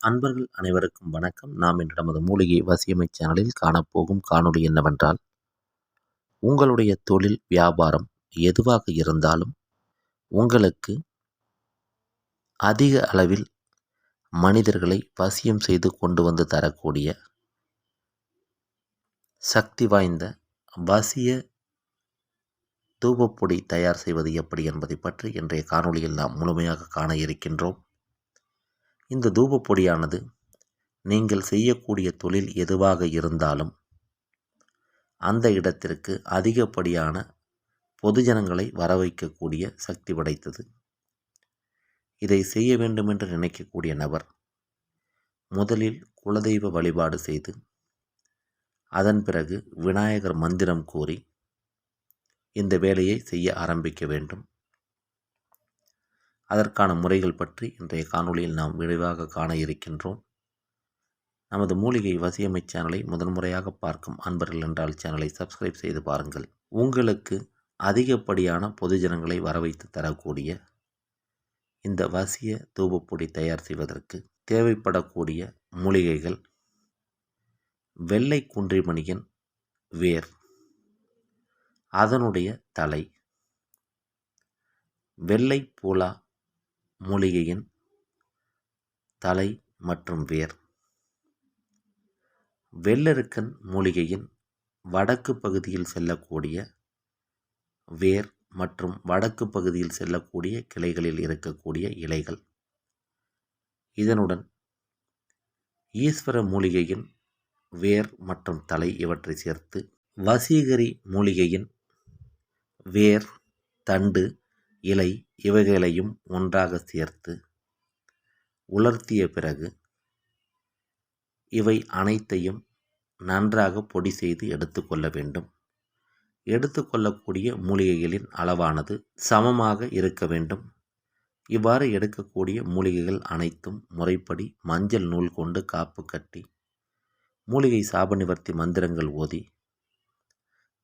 அன்பர்கள் அனைவருக்கும் வணக்கம். நாம் இன்று நமது மூலிகை வசியமை சேனலில் காணப்போகும் காணொளி என்னவென்றால் உங்களுடைய தொழில் வியாபாரம் எதுவாக இருந்தாலும் உங்களுக்கு அதிக அளவில் மனிதர்களை வசியம் செய்து கொண்டு வந்து தரக்கூடிய சக்தி வாய்ந்த வசிய தூபப்பொடி தயார் செய்வது எப்படி என்பதை பற்றி இன்றைய காணொளியில் நாம் முழுமையாக காண இருக்கின்றோம். இந்த தூபப்பொடியானது நீங்கள் செய்யக்கூடிய தொழில் எதுவாக இருந்தாலும் அந்த இடத்திற்கு அதிகப்படியான பொதுஜனங்களை வர வைக்கக்கூடிய சக்தி படைத்தது. இதை செய்ய வேண்டுமென்று நினைக்கக்கூடிய நபர் முதலில் குலதெய்வ வழிபாடு செய்து அதன் பிறகு விநாயகர் மந்திரம் கூறி இந்த வேலையை செய்ய ஆரம்பிக்க வேண்டும். அதற்கான முறைகள் பற்றி இன்றைய காணொளியில் நாம் விரைவாக காண இருக்கின்றோம். நமது மூலிகை வசியமை சேனலை முதன்முறையாக பார்க்கும் அன்பர்கள் என்றால் சேனலை சப்ஸ்கிரைப் செய்து பாருங்கள். உங்களுக்கு அதிகப்படியான பொதுஜனங்களை வரவைத்து தரக்கூடிய இந்த வசிய தூபப்பொடி தயார் செய்வதற்கு தேவைப்படக்கூடிய மூலிகைகள் வெள்ளை குன்றிமணியின் வேர் அதனுடைய தலை வெள்ளை பூலா மூலிகையின் தலை மற்றும் வேர். வெள்ளருக்கன் மூலிகையின் வடக்கு பகுதியில் செல்லக்கூடிய வேர் மற்றும் வடக்கு பகுதியில் செல்லக்கூடிய கிளைகளில் இருக்கக்கூடிய இலைகள். இதனுடன் ஈஸ்வர மூலிகையின் வேர் மற்றும் தலை இவற்றை சேர்த்து வசீகரி மூலிகையின் வேர் தண்டு இலை இவைகளையும் ஒன்றாக சேர்த்து உலர்த்திய பிறகு இவை அனைத்தையும் நன்றாக பொடி செய்து எடுத்துக்கொள்ள வேண்டும். எடுத்துக்கொள்ளக்கூடிய மூலிகைகளின் அளவானது சமமாக இருக்க வேண்டும். இவ்வாறு எடுக்கக்கூடிய மூலிகைகள் அனைத்தும் முறைப்படி மஞ்சள் நூல் கொண்டு காப்பு கட்டி மூலிகை சாப நிவர்த்தி மந்திரங்கள் ஓதி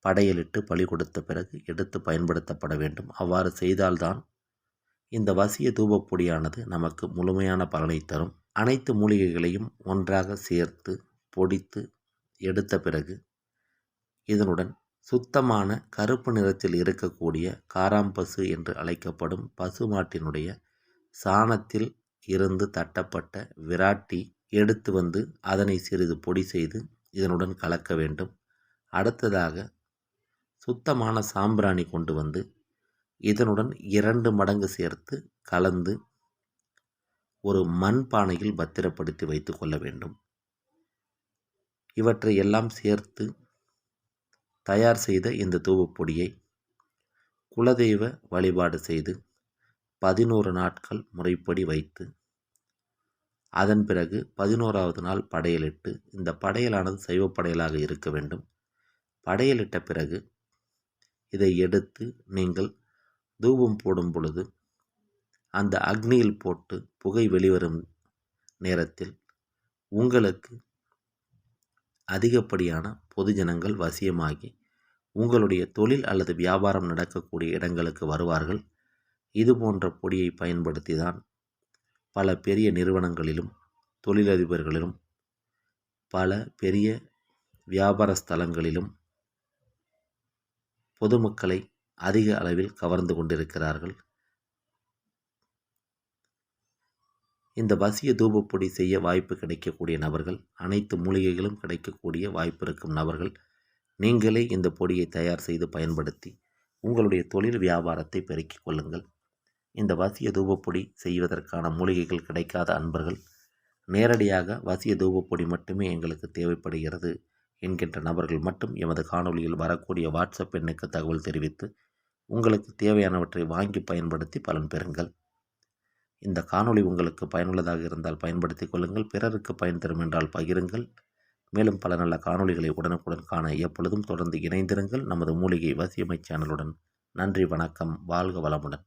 படையலிட்டு பழி கொடுத்த பிறகு எடுத்து பயன்படுத்தப்பட வேண்டும். அவ்வாறு செய்தால்தான் இந்த வசிய தூபப்பொடியானது நமக்கு முழுமையான பலனை தரும். அனைத்து மூலிகைகளையும் ஒன்றாக சேர்த்து பொடித்து எடுத்த பிறகு இதனுடன் சுத்தமான கருப்பு நிறத்தில் இருக்கக்கூடிய காராம்பசு என்று அழைக்கப்படும் பசுமாட்டினுடைய சாணத்தில் இருந்து தட்டப்பட்ட விராட்டி எடுத்து வந்து அதனை சிறிது பொடி செய்து இதனுடன் கலக்க வேண்டும். அடுத்ததாக சுத்தமான சாம்பிராணி கொண்டு வந்து இதனுடன் இரண்டு மடங்கு சேர்த்து கலந்து ஒரு மண் பானையில் பத்திரப்படுத்தி வைத்து கொள்ள வேண்டும். இவற்றை எல்லாம் சேர்த்து தயார் செய்த இந்த தூவப்பொடியை குலதெய்வ வழிபாடு செய்து பதினோரு நாட்கள் முறைப்படி வைத்து அதன் பிறகு பதினோராவது நாள் படையலிட்டு இந்த படையலானது சைவ படையலாக இருக்க வேண்டும். படையலிட்ட பிறகு இதை எடுத்து நீங்கள் தூபம் போடும் பொழுது அந்த அக்னியில் போட்டு புகை வெளிவரும் நேரத்தில் உங்களுக்கு அதிகப்படியான பொதுஜனங்கள் வசியமாகி உங்களுடைய தொழில் அல்லது வியாபாரம் நடக்கக்கூடிய இடங்களுக்கு வருவார்கள். இது போன்ற பொடியை பயன்படுத்தி தான் பல பெரிய நிறுவனங்களிலும் தொழிலதிபர்களிலும் பல பெரிய வியாபார ஸ்தலங்களிலும் பொதுமக்களை அதிக அளவில் கவர்ந்து கொண்டிருக்கிறார்கள். இந்த வசிய தூபப்பொடி செய்ய வாய்ப்பு கிடைக்கக்கூடிய நபர்கள் அனைத்து மூலிகைகளும் கிடைக்கக்கூடிய வாய்ப்பு இருக்கும் நபர்கள் நீங்களே இந்த பொடியை தயார் செய்து பயன்படுத்தி உங்களுடைய தொழில் வியாபாரத்தை பெருக்கிக் கொள்ளுங்கள். இந்த வசிய தூபப்பொடி செய்வதற்கான மூலிகைகள் கிடைக்காத அன்பர்கள் நேரடியாக வசிய தூபப்பொடி மட்டுமே எங்களுக்கு தேவைப்படுகிறது. என்கின்ற நபர்கள் மட்டும் எமது காணொலியில் வரக்கூடிய வாட்ஸ்அப் எண்ணுக்கு தகவல் தெரிவித்து உங்களுக்கு தேவையானவற்றை வாங்கி பயன்படுத்தி பலன் பெறுங்கள். இந்த காணொளி உங்களுக்கு பயனுள்ளதாக இருந்தால் பயன்படுத்திக் கொள்ளுங்கள். பிறருக்கு பயன் தரும் என்றால் பகிருங்கள். மேலும் பல நல்ல காணொளிகளை உடனுக்குடன் காண எப்பொழுதும் தொடர்ந்து இணைந்திருங்கள். நமது மூலிகை வசியமை சேனலுடன் நன்றி வணக்கம். வாழ்க வளமுடன்.